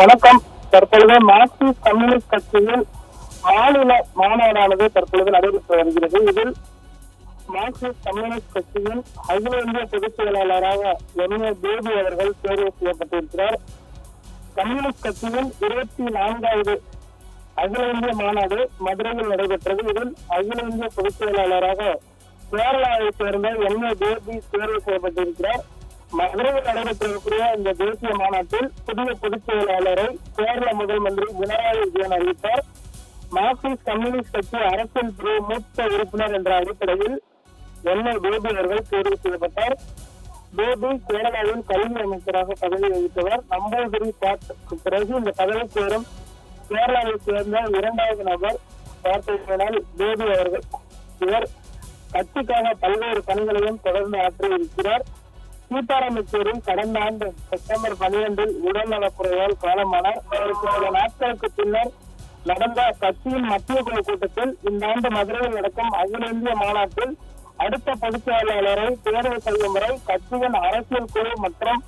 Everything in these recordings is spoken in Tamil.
வணக்கம். தற்பொழுது மார்க்சிஸ்ட் கம்யூனிஸ்ட் கட்சியின் மாநில மாநாடானது தற்பொழுது நடைபெற்று வருகிறது. இதில் மார்க்சிஸ்ட் கம்யூனிஸ்ட் கட்சியின் அகில இந்திய பொதுச் செயலாளராக எம். ஏ. தேவி அவர்கள் தேர்வு செய்யப்பட்டிருக்கிறார். கம்யூனிஸ்ட் கட்சியின் இருபத்தி நான்காவது அகில இந்திய மாநாடு மதுரையில் நடைபெற்றது. இதில் அகில இந்திய பொதுச் செயலாளராக கேரளாவை சேர்ந்த எம். ஏ. தேவி தேர்வு செய்யப்பட்டிருக்கிறார். மதுரையில் நடைபெற்றிருக்கிற இந்த தேசிய மாநாட்டில் புதிய பொதுச் செயலாளரை கேரள முதல் மந்திரி பினராயி விஜயன் அறிவித்தார். மார்க்சிஸ்ட் கம்யூனிஸ்ட் கட்சி அரசியல் பிரிவு மூத்த உறுப்பினர் என்ற அடிப்படையில் என் பேபி அவர்கள் தேர்வு செய்யப்பட்டார். பேபி கேரளாவின் கல்வி அமைச்சராக பதவி வகித்தவர். நம்பூதிரி பாட்டுக்கு பிறகு இந்த பதவி சேரும். கேரளாவை சேர்ந்த இரண்டாவது நபர் பார்த்தீர்கள் பேபி அவர்கள். இவர் கட்சிக்காக பல்வேறு பணிகளையும் தொடர்ந்து ஆற்றியிருக்கிறார். சீதாராம் கடந்த ஆண்டு செப்டம்பர் பனிரெண்டில் உடல் உடல்நலக்குறைவால் காலமானார் அவருக்கு சில நாட்களுக்கு பின்னர் நடந்த கட்சியின் மத்திய குழு கூட்டத்தில் இந்த ஆண்டு மதுரையில் நடக்கும் அகில இந்திய மாநாட்டில் அடுத்த பொதுச் செயலாளரை தேர்வு செய்யும் முறை கட்சியின் அரசியல் குழு மற்றும்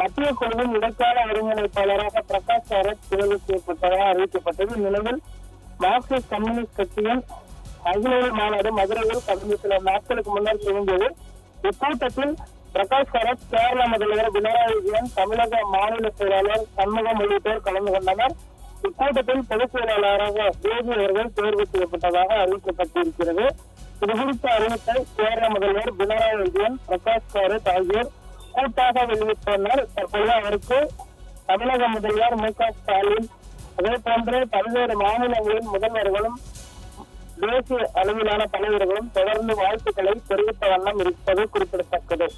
மத்திய குழுவின் இடைக்கால ஒருங்கிணைப்பாளராக பிரகாஷ் காரத் தேர்வு செய்யப்பட்டதாக அறிவிக்கப்பட்டது. இந்நிலையில் மார்க்சிஸ்ட் கம்யூனிஸ்ட் கட்சியின் அகில இந்திய மாநாடு மதுரையில் கடந்த சில நாட்களுக்கு முன்னர் துவங்கியது. இக்கூட்டத்தில் பிரகாஷ் சரத் கேரள முதல்வர் பினராயி விஜயன் தமிழக மாநில செயலாளர் சண்முகம் உள்ளிட்டோர் கலந்து கொண்டனர். இக்கூட்டத்தில் பொதுச் செயலாளராக தேவி அவர்கள் தேர்வு செய்யப்பட்டதாக அறிவிக்கப்பட்டிருக்கிறது. இது குறித்த அறிவிப்பை கேரள முதல்வர் பினராயி விஜயன் பிரகாஷ் காரத் ஆகியோர் கூட்டாக வெளியிட்டனர். தற்போது அவருக்கு தமிழக முதல்வர் மு க ஸ்டாலின் அதே போன்று பல்வேறு மாநிலங்களின் முதல்வர்களும் தேசிய அளவிலான தலைவர்களும் தொடர்ந்து வாழ்த்துக்களை தெரிவித்த வண்ணம் இருப்பது குறிப்பிடத்தக்கது.